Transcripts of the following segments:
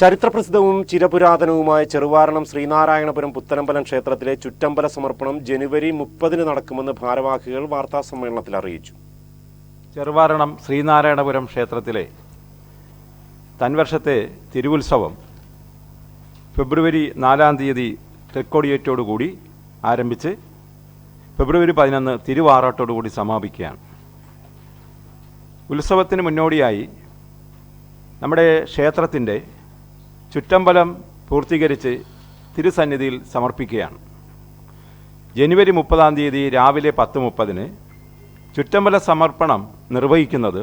ചരിത്രപ്രസിദ്ധവും ചിരപുരാതനവുമായ ചെറുവാരണം ശ്രീനാരായണപുരം പുത്തനമ്പലം ക്ഷേത്രത്തിലെ ചുറ്റമ്പല സമർപ്പണം ജനുവരി മുപ്പതിന് നടക്കുമെന്ന് ഭാരവാഹികൾ വാർത്താസമ്മേളനത്തിൽ അറിയിച്ചു. ചെറുവാരണം ശ്രീനാരായണപുരം ക്ഷേത്രത്തിലെ തൻവർഷത്തെ തിരുവുത്സവം ഫെബ്രുവരി നാലാം തീയതി തെക്കോടിയേറ്റോടുകൂടി ആരംഭിച്ച് ഫെബ്രുവരി പതിനൊന്ന് തിരുവാറാട്ടോടുകൂടി സമാപിക്കുകയാണ്. ഉത്സവത്തിന് മുന്നോടിയായി നമ്മുടെ ക്ഷേത്രത്തിന്റെ ചുറ്റമ്പലം പൂർത്തീകരിച്ച് തിരുസന്നിധിയിൽ സമർപ്പിക്കുകയാണ്. ജനുവരി മുപ്പതാം തീയതി രാവിലെ പത്ത് മുപ്പതിന് ചുറ്റമ്പല സമർപ്പണം നിർവഹിക്കുന്നത്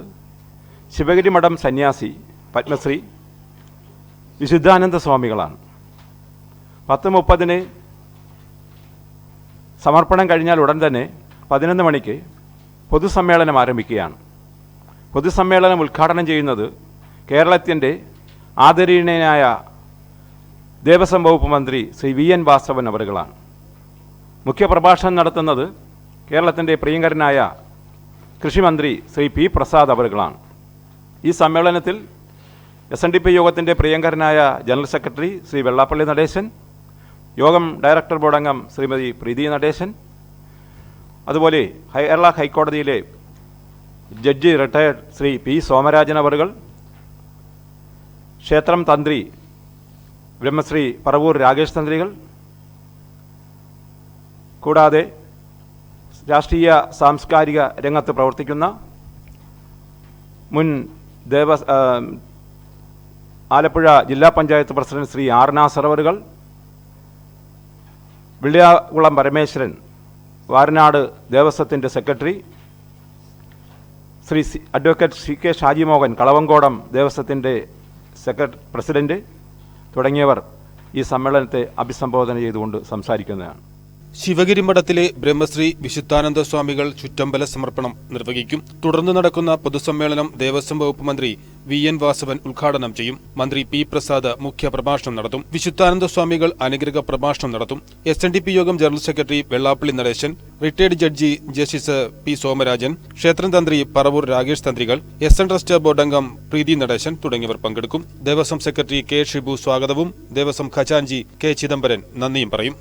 ശിവഗിരി മഠം സന്യാസി പത്മശ്രീ വിശുദ്ധാനന്ദ സ്വാമികളാണ് പത്ത് മുപ്പതിന് സമർപ്പണം കഴിഞ്ഞാൽ ഉടൻ തന്നെ പതിനൊന്ന് മണിക്ക് പൊതുസമ്മേളനം ആരംഭിക്കുകയാണ്. പൊതുസമ്മേളനം ഉദ്ഘാടനം ചെയ്യുന്നത് കേരളത്തിന്റെ ആദരണീയനായ ദേവസ്വം വകുപ്പ് മന്ത്രി ശ്രീ വി എൻ വാസവൻ അവറുകളാണ് മുഖ്യപ്രഭാഷണം നടത്തുന്നത് കേരളത്തിന്റെ പ്രിയങ്കരനായ കൃഷിമന്ത്രി ശ്രീ പി പ്രസാദ് അവറുകളാണ് ഈ സമ്മേളനത്തിൽ എസ് എൻ ഡി പി യോഗത്തിന്റെ പ്രിയങ്കരനായ ജനറൽ സെക്രട്ടറി ശ്രീ വെള്ളാപ്പള്ളി നടേശൻ യോഗം ഡയറക്ടർ ബോർഡ് അംഗം ശ്രീമതി പ്രീതി നടേശൻ അതുപോലെ കേരള ഹൈക്കോടതിയിലെ judge retired Shri P Somarajan അവറുകൾ ക്ഷേത്രം തന്ത്രി ബ്രഹ്മശ്രീ പറവൂർ രാകേഷ് തന്ത്രികൾ കൂടാതെ രാഷ്ട്രീയ സാംസ്കാരിക രംഗത്ത് പ്രവർത്തിക്കുന്ന മുൻ ദേവ ആലപ്പുഴ ജില്ലാ പഞ്ചായത്ത് പ്രസിഡന്റ് ശ്രീ ആർ നാസറവറുകൾ Viliyakulam Parameswaran Varanad ദേവസ്വത്തിന്റെ secretary Shri advocate C K Shajimohan Kalavamkodam ദേവസ്വത്തിന്റെ secretary president തുടങ്ങിയവർ ഈ സമ്മേളനത്തെ അഭിസംബോധന ചെയ്തുകൊണ്ട് സംസാരിക്കുന്നതാണ്. ശിവഗിരി മഠത്തിലെ ബ്രഹ്മശ്രീ വിശുദ്ധാനന്ദ സ്വാമികൾ ചുറ്റമ്പല സമർപ്പണം നിർവഹിക്കും. തുടർന്ന് നടക്കുന്ന പൊതുസമ്മേളനം ദേവസ്വം വകുപ്പ് മന്ത്രി വി എൻ വാസവൻ ഉദ്ഘാടനം ചെയ്യും. മന്ത്രി പി പ്രസാദ് മുഖ്യ പ്രഭാഷണം നടത്തും. വിശുദ്ധാനന്ദ സ്വാമികൾ അനുഗ്രഹ പ്രഭാഷണം നടത്തും. എസ് എൻ ഡി പി യോഗം general secretary Vellappally Natesan retired judge justice P Somarajan ക്ഷേത്രം തന്ത്രി പറവൂർ രാകേഷ് തന്ത്രികൾ എസ് എൻ ട്രസ്റ്റ് ബോർഡ് അംഗം പ്രീതി നടേശൻ തുടങ്ങിയവർ പങ്കെടുക്കും. ദേവസ്വം സെക്രട്ടറി കെ ഷിബു സ്വാഗതവും. ദേവസ്വം ഖജാൻജി കെ ചിദംബരൻ നന്ദിയും പറയും.